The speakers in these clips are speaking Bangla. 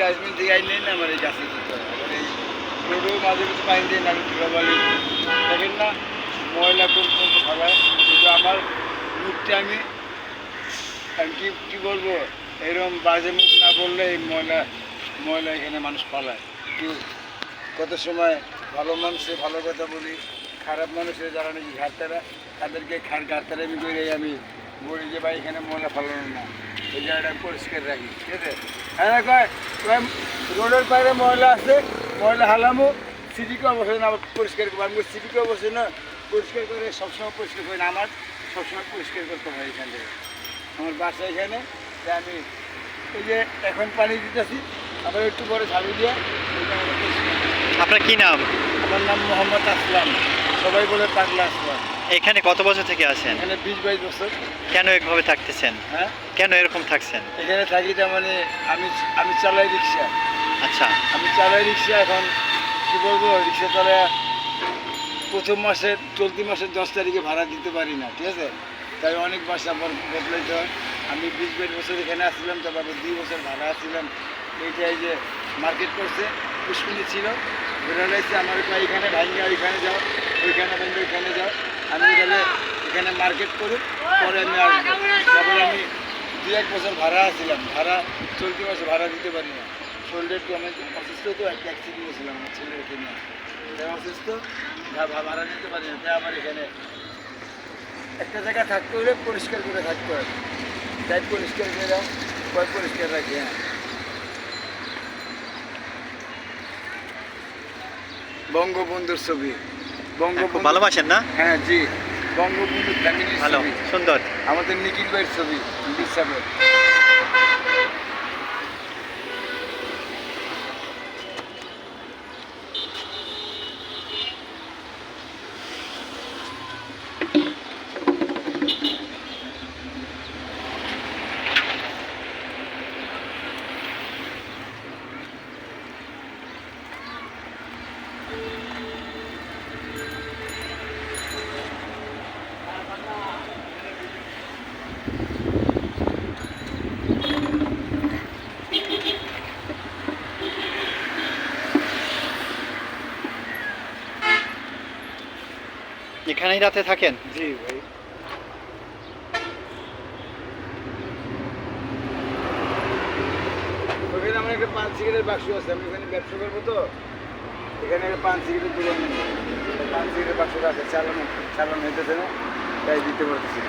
ডাস্টবিন থেকে আইলে না আমার এই গাছে দিতে এই মাঝে মাঝে পানি দিয়ে না ধুলাবালি দেখেন না, ময়লা কোন ফেলায় কিন্তু আমার মুখটা আমি আমি কি, কী বলব? এরকম বাজে মুখ না বললে এই ময়লা ময়লা এখানে মানুষ পালায়। কিন্তু কত সময় ভালো মানুষে ভালো কথা বলি, খারাপ মানুষের যারা নাকি ঘাটতারা তাদেরকে খার ঘাটতারামি করে আমি বলি যে, ভাই, এখানে ময়লা ফেলানো না। এই জায়গাটা পরিষ্কার রাখি। ঠিক আছে? হ্যাঁ কয় রোডের বাইরে ময়লা আছে ময়লা হালামো সিটিকে অবশ্যই না আবার পরিষ্কার করব। আমি অবশ্যই না পরিষ্কার করে সবসময় পরিষ্কার করি না আমার সবসময় পরিষ্কার করতে হয় এখান থেকে। আমার বাসা এখানে আমি এই যে এখন পানি দিতেছি আবার একটু পরে ঝাড়ু দিয়ে। আপনার কি নাম? আমার নাম মোহাম্মদ আসলাম। সবাই বলে পাগলা আসলাম। এখানে কত বছর থেকে আছেন? এখানে বিশ বাইশ বছর। কেন এভাবে থাকতেছেন? হ্যাঁ? কেন এরকম থাকছেন? এখানে থাকি তার মানে আমি আমি চালাই রিক্সা। আচ্ছা। আমি চালাই রিক্সা এখন কি বলব রিক্সা চালায় প্রথম মাসের চলতি মাসের দশ তারিখে ভাড়া দিতে পারি না ঠিক আছে? তাই অনেক বাসা বদ- বদলাইতে হয়। আমি বিশ বাইশ বছর এখানে আসছিলাম তারপরে দুই বছর ভাড়া আসছিলাম। এইটা এই যে মার্কেট করছে পুষ্পিনি ছিল। বেরোলাইছে আমার এখানে ভাঙ্গা ওইখানে যাও ওইখানে ভাঙ্গা ওইখানে যাও। আমি গেলে এখানে মার্কেট করুক, পরে আমি আসব তারপরে আমি দু এক বছর ভাড়া আসছিলাম ভাড়া চলতি মাসে ভাড়া দিতে পারি না। শরীরে একটু আমি অসুস্থ তো, একটা অ্যাক্সিডেন্ট হয়েছিলাম আমার ছেলেকে নিয়ে তাই অসুস্থ ভাড়া দিতে পারি না। তাই আমার এখানে একটা জায়গা থাকতে হলে পরিষ্কার করে থাকতে হয়। তাই পরিষ্কার করে কয় পরিষ্কার রাখি হ্যাঁ। বঙ্গবন্ধুর ছবি। বঙ্গবন্ধু ভালোবাসেন না? হ্যাঁ জি। বঙ্গবন্ধু ফ্যামিলির ভালো সুন্দর। আমাদের নিখিল ভাইয়ের ছবি বিশ্বাসের এখানেই রাতে থাকেন? জি, ভাই। ওখানে আমার একটা পান সিগারেটের বাক্স আছে, আমি এখানে ব্যবসা করব তো। এখানে একটা পান সিগারেট তুলে আনি পান সিগারেটের বাক্সটা আছে, চালানো চালানো হইতেছে না, তাই দিতে পারতেছি।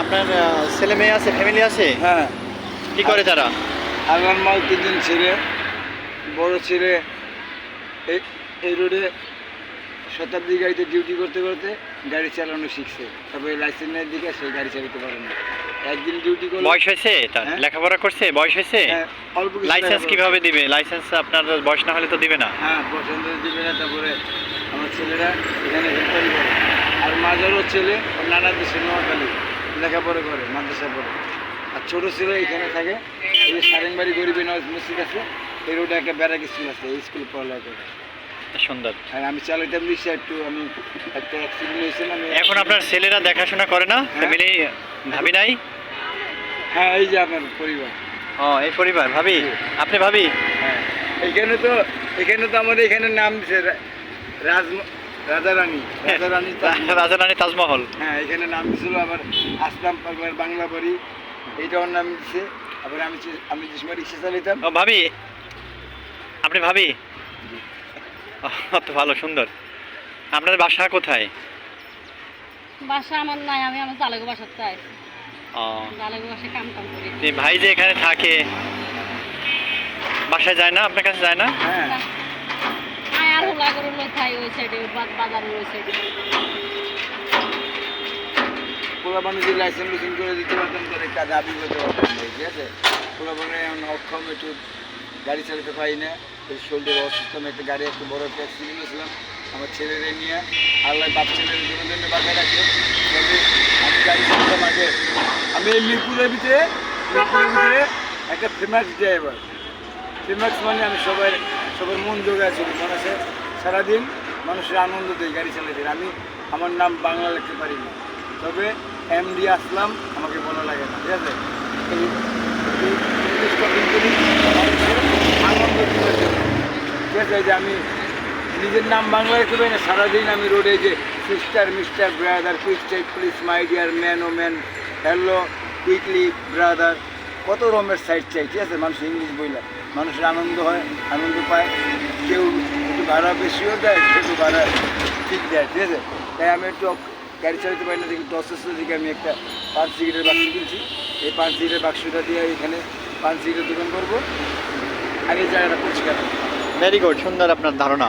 আপনার ছেলে মেয়ে আছে ফ্যামিলি আছে? হ্যাঁ। কি করে তারা? আল্লাহর মাল তিনজন ছেলে বড় ছেলে এই রোডে শতাব্দী গাড়িতে ডিউটি করতে করতে গাড়ি চালানো শিখছে। তবে লাইসেন্সের দিকে সে গাড়ি চালাতে পারে না। একদিন ডিউটি করলে বয়স হয়েছে? তার হ্যাঁ? লেখাপড়া করছে? বয়স হয়েছে? হ্যাঁ, অল্প লাইসেন্স কীভাবে দিবে? লাইসেন্স আপনার বয়স না হলে তো দিবে না। হ্যাঁ পছন্দ দিবে না তারপরে আমার ছেলেরা এখানে হেল্প করে। আর মাজারও ছেলে নানা দেশে নোয়াখালী। লেখাপড়া করে মাদ্রাসা পড়ে। আর ছোটো ছেলে এখানে থাকে। এই যে সারেংবাড়ি গরিবে নয় মসজিদ আছে এই রোডে একটা ব্যারাক স্কুল আছে এই স্কুলে পড়ালেখা করে। সুন্দর। আর আমি চালাইতাম রিক্সা একটু আমি একটা অ্যাক্সিডেন্ট হয়েছিল আমি এখন আপনার ছেলেরা দেখাশোনা করে না? ফ্যামিলি ভাবি নাই? হ্যাঁ এই যে আপনার পরিবার। ও এই পরিবার ভাবি? আপনি ভাবি? হ্যাঁ। এখানে তো এখানে তো আমাদের এখানে নাম দিছে রাজ রাজা রানী রাজা রানী তাজমহল। রাজা রানী তাজমহল হ্যাঁ এখানে নাম দিছিল আবার আসলাম পারবার বাংলা বাড়ি। এইটাও নাম দিছে। আবার আমি আমি যে সময় রিক্সা চালাইতাম। ও ভাবি? আপনি ভাবি? ও, তো ভালো সুন্দর। আপনার বাসা কোথায়? বাসা আমার নাই আমি আমার জালাগো বাসার চাই জালাগো বাসায় কাম কাম করি। ভাই যে এখানে থাকে বাসায় যায় না? আপনার কাছে যায় না? হ্যাঁ। ওই সাইডে ওই সাইডে লাইসেন্স করে দিতে ঠিক আছে? মানে অক্ষম একটু গাড়ি না অসুস্থ, আমি একটা গাড়ি, একটু বড় আমার নিয়ে। আমি গাড়ি আমি এই মিরপুরের ভিতরে মিরপুরের ভিতরে একটা ফেমাস ড্রাইভার ফেমাস মানে আমি সবাই, সবার মন জোগায় চলি মানুষে সারাদিন মানুষের আনন্দ দেয় গাড়ি চালাতে আমি আমার নাম বাংলা লিখতে পারি না। তবে এম ডি আসলাম, আমাকে বলা লাগে না। ঠিক আছে। ঠিক আছে যে আমি নিজের নাম বাংলা রাখতে পারি না, সারাদিন আমি রোডে যে sister mister brother quick state please my dear man oh man hello quickly brother কত রকমের সাইড চাই, ঠিক আছে? মানুষ ইংলিশ বইলা, মানুষের আনন্দ হয়, আনন্দ পায়, কেউ ভাড়া বেশিও দেয় একটু ভাড়া ঠিক দেয় ঠিক আছে? তাই আমি একটু গাড়ি চালাতে পারি না, দেখি দশ দিকে আমি একটা পাঁচ সিগারেটের বাক্স কিনছি। এই পাঁচ সিগারেটের বাক্সটা দিয়ে এখানে পাঁচ সিগারেট দোকান করব। আগে জায়গাটা পরিষ্কার। ভেরি গুড সুন্দর আপনার ধারণা।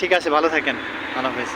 ঠিক আছে, ভালো থাকেন। ভালো হাফেজ।